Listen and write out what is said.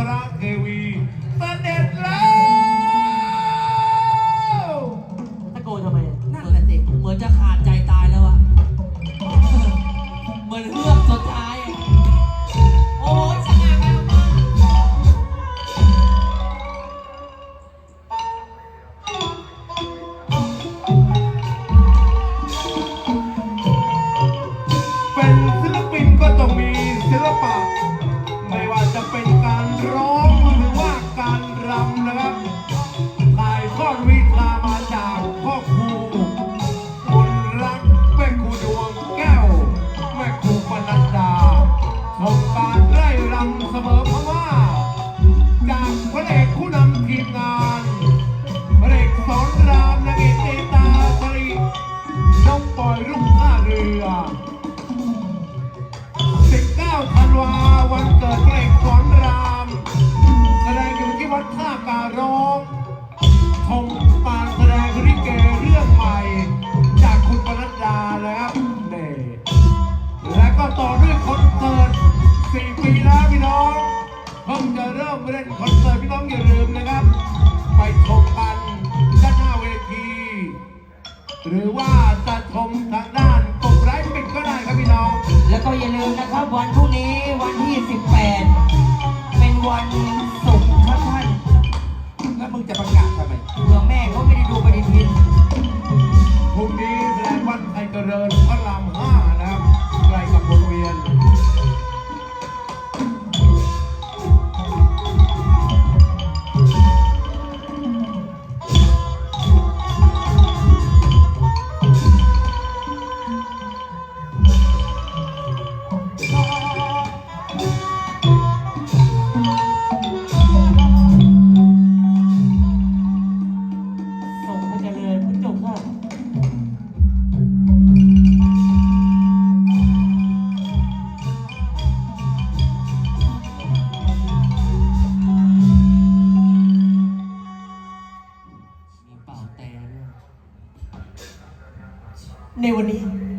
Para we หกบาทไร่รำเสมอ หรือว่าจะทมทางด้านกดไรปิดก็ได้ครับพี่น้อง แล้วก็อย่าลืมนะครับวันพรุ่งนี้วันที่ 18 เป็นวันศุกร์ครับท่านแล้วมึงจะประกาศทำไมเพื่อแม่เขาไม่ได้ดูปฏิทินพรุ่งนี้แสดงวันไทยเจริญพระรามห้า 在今天。